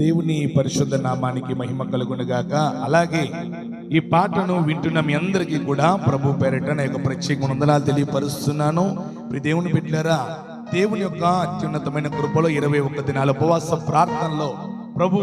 దేవుని పరిశుద్ధ నామానికి మహిమ కలుగునుగాక. అలాగే ఈ పాటను వింటున్న మీ అందరికీ కూడా ప్రభు పేరిట నా యొక్క ప్రత్యేక వందనాలు తెలియపరుస్తున్నాను. ప్రియ దేవుని బిడ్డారా దేవుని యొక్క అత్యున్నతమైన కృపలో ఇరవై ఒక్క దినాల ఉపవాస ప్రార్థనలో ప్రభు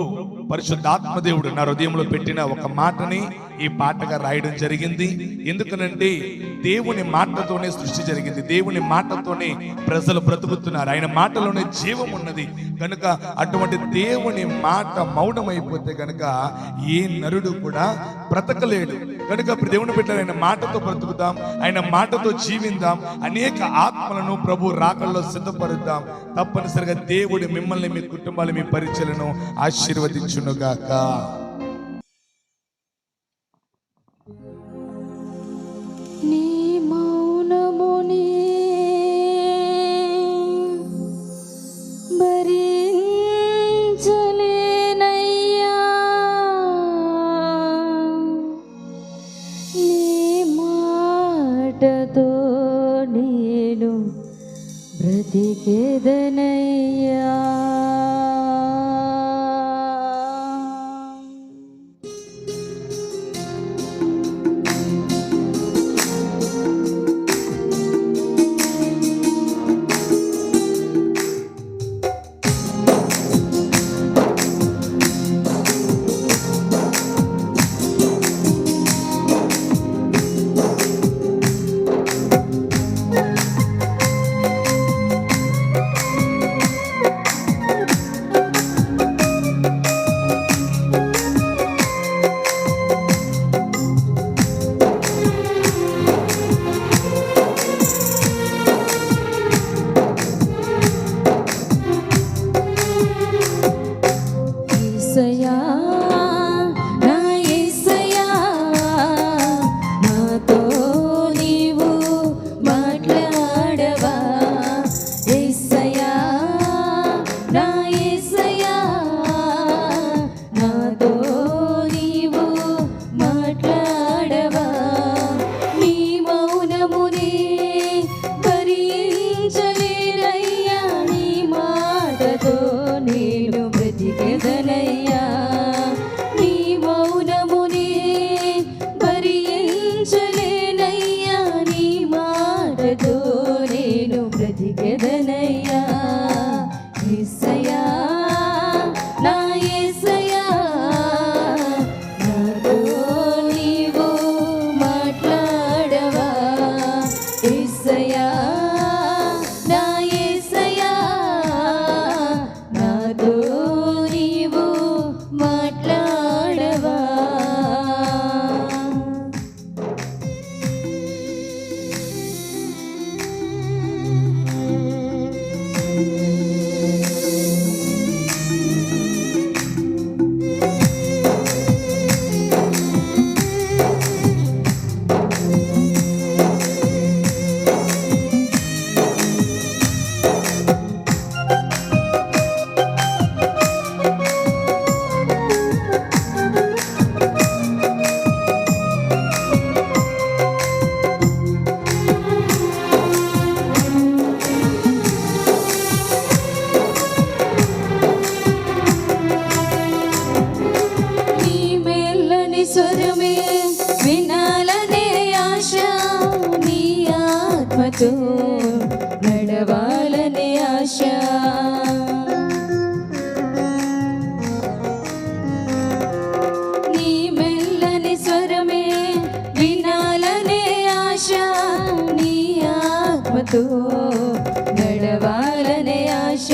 పరిశుద్ధ ఆత్మదేవుడు నా హృదయంలో పెట్టిన ఒక మాటని ఈ పాటగా రాయడం జరిగింది. ఎందుకనంటే దేవుని మాటతోనే సృష్టి జరిగింది. దేవుని మాటతోనే ప్రజలు బ్రతుకుతున్నారు. ఆయన మాటలోనే జీవం ఉన్నది. కనుక అటువంటి దేవుని మాట మౌనమైపోతే కనుక ఏ నరుడు కూడా బ్రతకలేడు. కనుక దేవుని బిడ్డలు ఆయన మాటతో బ్రతుకుదాం. ఆయన మాటతో జీవిందాం. అనేక ఆత్మలను ప్రభు రాకల్లో సిద్ధపరుద్దాం. తప్పనిసరిగా దేవుడు మిమ్మల్ని మీ కుటుంబాలు మీ పరిచయలను ఆశీర్వదించునుగాక. మాటతో ఆత్మతో నడవాలని ఆశ. నీ మెల్లని స్వరమే వినాలనే ఆశ. నీ ఆత్మతో నడవాలనే ఆశ.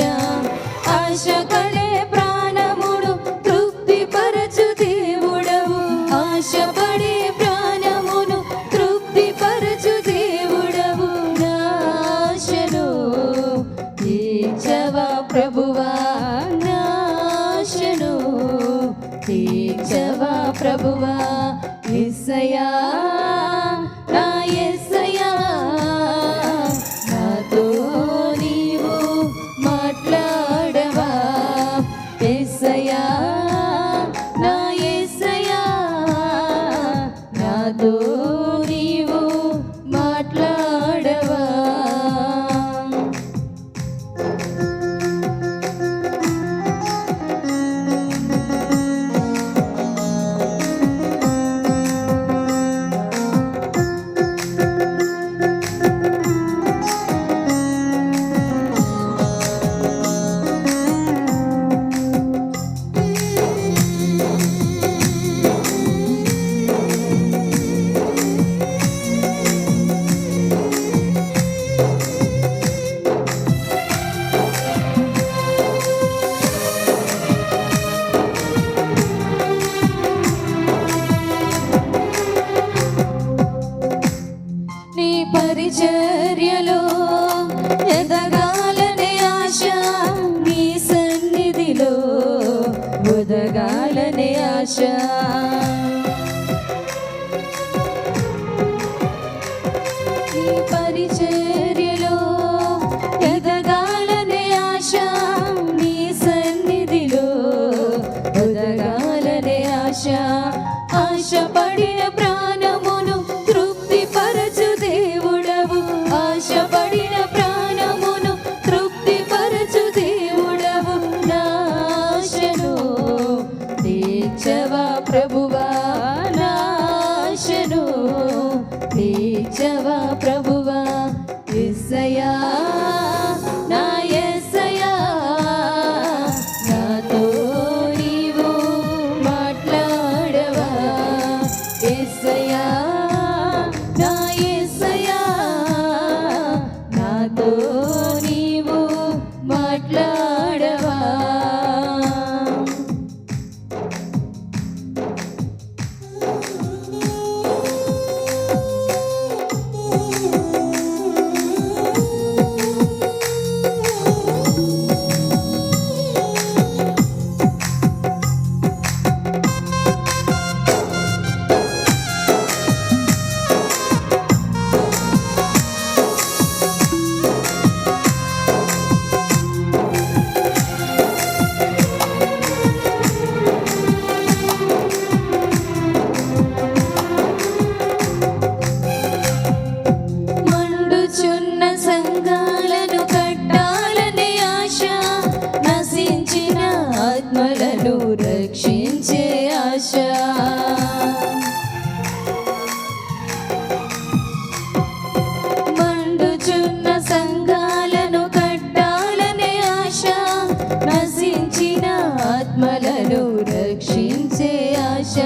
ఆశ కలే ప్రాణముడు తృప్తి పరచు దేవుడవు. ఆశ 哎呀。ఉదగాలనే ఆశ ఈ పరిచర్యలో ఎదగాలనే ఆశ నీ సన్నిధిలో ఉదగాలనే ఆశ ఆశ పడిన ప్రా ఇచ్చవా ప్ర ఆత్మలను రక్షించే ఆశ. మండుచున్న సంఘాలను కట్టాలనే ఆశ. నశించిన ఆత్మలను రక్షించే ఆశ.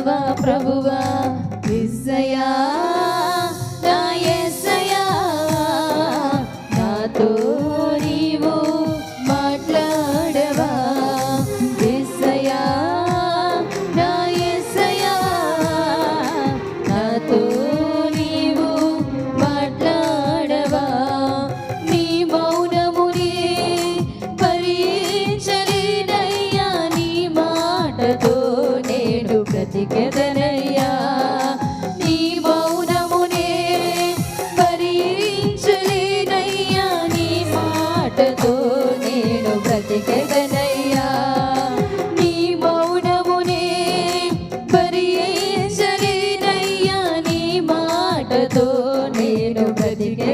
చేస్తావా ప్రభువా together.